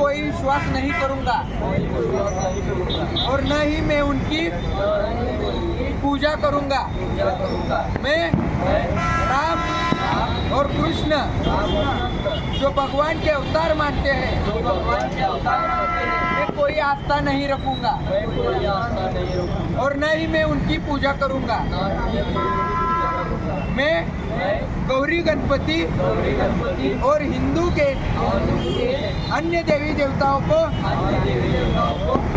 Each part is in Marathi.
कोई विश्वास नहीं करूँगा। और न ही मैं उनकी पूजा करूँगा। मैं राम और कृष्ण, जो भगवान के अवतार मानते हैं, मैं कोई आस्था नहीं रखूँगा। और न ही मैं उनकी पूजा करूँगा। मैं गौरी गणपति और हिंदू के अन्य देवी देवताओं को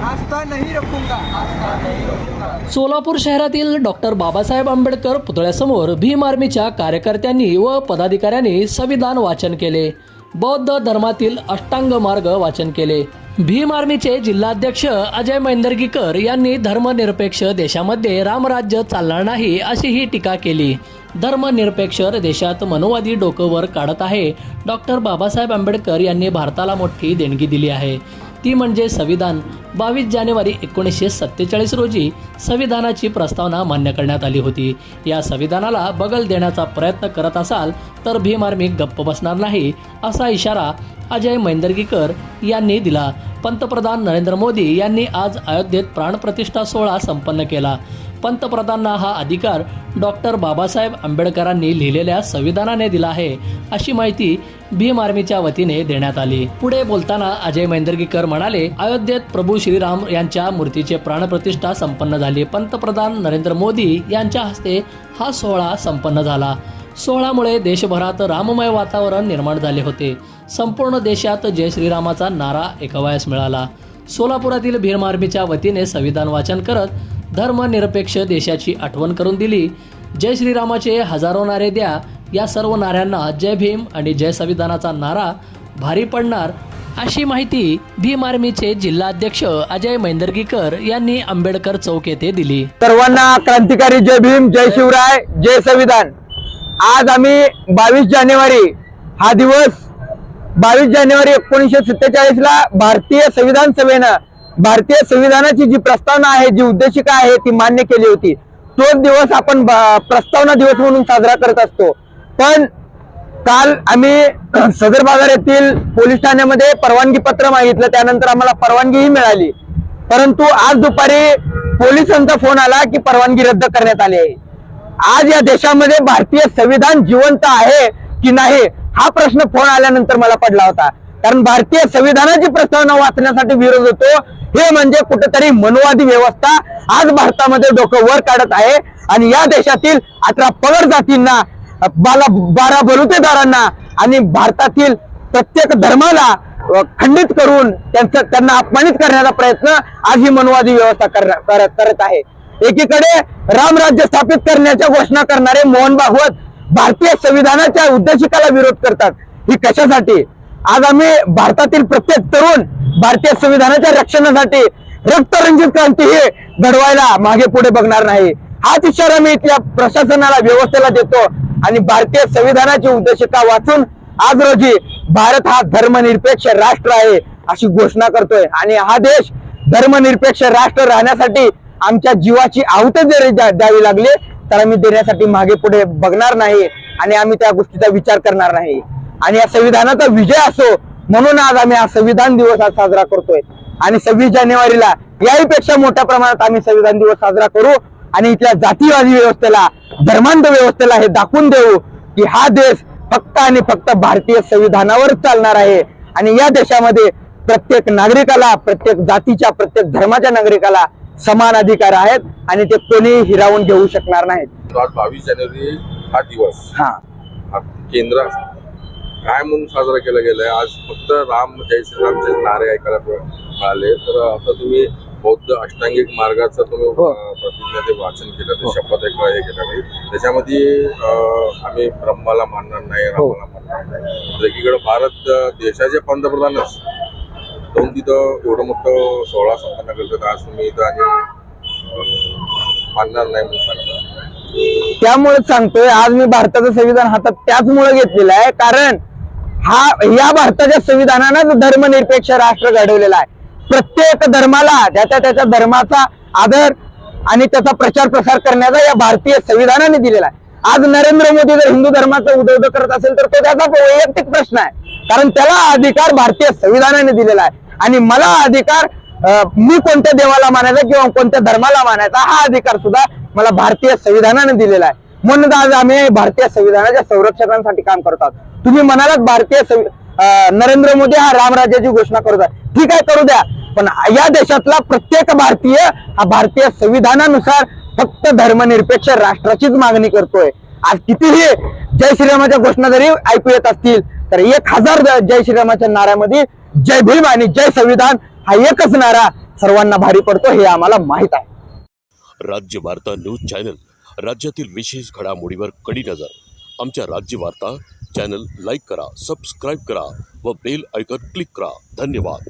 आस्था नहीं रखूंगा। सोलापूर शहरातील डॉक्टर बाबासाहेब आंबेडकर पुतळ्यासमोर भीम आर्मीच्या कार्यकर्त्यांनी व पदाधिकाऱ्यांनी संविधान वाचन केले. बौद्ध धर्मातील अष्टांग मार्ग वाचन केले. भीम आर्मीचे जिल्हाध्यक्ष अजय मैंदर्गीकर यांनी धर्मनिरपेक्ष देशामध्ये रामराज्य चालणार नाही अशी ही टीका केली. धर्मनिरपेक्ष देशात मनोवादी डोकं वर काढत आहे. डॉक्टर बाबासाहेब आंबेडकर यांनी भारताला मोठी देणगी दिली आहे. ती म्हणजे संविधान. बावीस जानेवारी एकोणीसशे सत्तेचाळीस रोजी संविधानाची प्रस्तावना मान्य करण्यात आली होती. या संविधानाला बगल देण्याचा प्रयत्न करत असाल तर भीम आर्मी गप्प बसणार नाही असा इशारा अजय मैंदर्गीकर यांनी दिला. पंतप्रधान नरेंद्र मोदी यांनी आज अयोध्येत प्राणप्रतिष्ठा सोहळा संपन्न केला. पंतप्रधानांना हा अधिकार डॉक्टर बाबासाहेब आंबेडकरांनी लिहिलेल्या संविधानाने दिला आहे अशी माहिती भीम आर्मीच्या वतीने देण्यात आली. पुढे बोलताना अजय मैंदर्गीकर म्हणाले अयोध्येत प्रभू श्रीराम यांच्या मूर्तीचे प्राणप्रतिष्ठा संपन्न झाली. पंतप्रधान नरेंद्र मोदी यांच्या हस्ते हा सोहळा संपन्न झाला. सोहळ्यामुळे देशभरात राममय वातावरण निर्माण झाले होते. संपूर्ण देशात जय श्रीरामाचा नारा एकावयास मिळाला. सोलापुरातील भीम आर्मीच्या वतीने संविधान वाचन करत धर्मनिरपेक्ष देशाची आठवण करून दिली. जय श्रीरामाचे हजारो नारे द्या. या सर्व नाऱ्यांना जय भीम आणि जय संविधानाचा नारा भारी पडणार अशी माहिती भीम आर्मीचे जिल्हाध्यक्ष अजय मैंदर्गीकर यांनी आंबेडकर चौक येथे दिली. सर्वांना क्रांतिकारी जय भीम जय शिवराय जय संविधान. आज आम्ही बावीस जानेवारी हा दिवस बावीस जानेवारी एकोणीसशे सत्तेचाळीस ला भारतीय संविधान सभेनं भारतीय संविधानाची जी प्रस्तावना आहे जी उद्देशिका आहे ती मान्य केली होती. तोच दिवस आपण प्रस्तावना दिवस म्हणून साजरा करत असतो. पण काल आम्ही सदर बाजार येथील पोलीस ठाण्यामध्ये परवानगी पत्र मागितलं त्यानंतर आम्हाला परवानगीही मिळाली. परंतु आज दुपारी पोलिसांचा फोन आला की परवानगी रद्द करण्यात आली आहे. आज या देशामध्ये भारतीय संविधान जिवंत आहे की नाही हा प्रश्न फोन आल्यानंतर मला पडला होता. कारण भारतीय संविधानाची प्रस्तावना वाचण्यासाठी विरोध होतो. हे म्हणजे कुठेतरी मनोवादी व्यवस्था आज भारतामध्ये डोकं वर काढत आहे. आणि या देशातील अठरा पगड जातींना बाला बारा बलुतेदारांना आणि भारतातील प्रत्येक धर्माला खंडित करून त्यांचं त्यांना अपमानित करण्याचा प्रयत्न आज ही मनोवादी व्यवस्था कर- करत आहे. एकीकडे रामराज्य स्थापित करण्याच्या घोषणा करणारे मोहन भागवत भारतीय संविधानाच्या उद्देशिकाला विरोध करतात. ही कशासाठी? आज आम्ही भारतातील प्रत्येक तरुण भारतीय संविधानाच्या रक्षणासाठी रक्तरंजित क्रांती ही घडवायला मागे पुढे बघणार नाही. हाच इशारा मी इथल्या प्रशासनाला व्यवस्थेला देतो आणि भारतीय संविधानाची उद्देशिका वाचून आज रोजी भारत हा धर्मनिरपेक्ष राष्ट्र आहे अशी घोषणा करतोय. आणि हा देश धर्मनिरपेक्ष राष्ट्र राहण्यासाठी आमच्या जीवाची आहुती जरी द्या- द्यावी लागली तर आम्ही देण्यासाठी मागे पुढे बघणार नाही आणि आम्ही त्या गोष्टीचा विचार करणार नाही. आणि या संविधानाचा विजय असो म्हणून आज आम्ही हा संविधान दिवस आज साजरा करतोय. आणि सव्वीस जानेवारीला याहीपेक्षा मोठ्या प्रमाणात आम्ही संविधान दिवस साजरा करू आणि इथल्या जातीवादी व्यवस्थेला धर्मांध व्यवस्थेला हे दाखवून देऊ की हा देश फक्त आणि फक्त भारतीय संविधानावर चालणार आहे. आणि या देशामध्ये प्रत्येक नागरिकाला प्रत्येक जातीच्या प्रत्येक धर्माच्या नागरिकाला समान अधिकार आहेत आणि ते कोणीही हिरावून घेऊ शकणार नाहीत. आज बावीस जानेवारी हा दिवस. हा. हा केंद्र काय म्हणून साजरा केला गेलाय? आज फक्त राम जय श्रीरामचे नारे ऐकायला मिळाले. तर आता तुम्ही बौद्ध अष्टांगिक मार्गाचं तुम्ही हो. प्रतिज्ञा ते वाचन केलं ते शपथ एक हे केलं मी त्याच्यामध्ये आम्ही ब्रह्माला मानणार नाही हो. रामाला मानणार नाही. एकीकडे भारत देशाचे पंतप्रधानच. जाऊन तिथं एवढं मोठं सोहळा संपन्न करतात. आज तुम्ही इथं आणि मानणार नाही म्हणून सांगता त्यामुळेच सांगतोय आज मी भारताचं संविधान हातात त्याचमुळे घेतलेलं आहे. कारण हा या भारताच्या संविधानानं धर्मनिरपेक्ष राष्ट्र घडवलेला आहे. प्रत्येक धर्माला त्याच्या त्याच्या धर्माचा आदर आणि त्याचा प्रचार प्रसार करण्याचा या भारतीय संविधानाने दिलेला आहे. आज नरेंद्र मोदी जर हिंदू धर्माचा उदवड करत असेल तर तो त्याचा वैयक्तिक प्रश्न आहे. कारण त्याला अधिकार भारतीय संविधानाने दिलेला आहे. आणि मला अधिकार मी कोणत्या देवाला मानायचा किंवा कोणत्या धर्माला मानायचा हा अधिकार सुद्धा मला भारतीय संविधानाने दिलेला आहे. म्हणून आज आम्ही भारतीय संविधानाच्या संरक्षकांसाठी काम करतात तुम्ही म्हणालात भारतीय नरेंद्र मोदी हा रामराज्याची घोषणा करत आहे. ठीक आहे करू द्या. पण या देशातला प्रत्येक भारतीय हा भारतीय संविधानानुसार फक्त धर्मनिरपेक्ष राष्ट्राचीच मागणी करतोय. आज कितीही जय श्रीरामाच्या घोषणा जरी ऐकू येत असतील तर एक हजार जय श्रीरामाच्या नाऱ्यामध्ये जय भीम आणि जय संविधान हा एकच नारा सर्वांना भारी पडतो हे आम्हाला माहीत आहे. राज्य वार्ता न्यूज चॅनल राज्यातील विशेष घडामोडीवर कडी नजर. आमच्या राज्य वार्ता चॅनल लाईक करा सबस्क्राईब करा व बेल ऐकत क्लिक करा. धन्यवाद.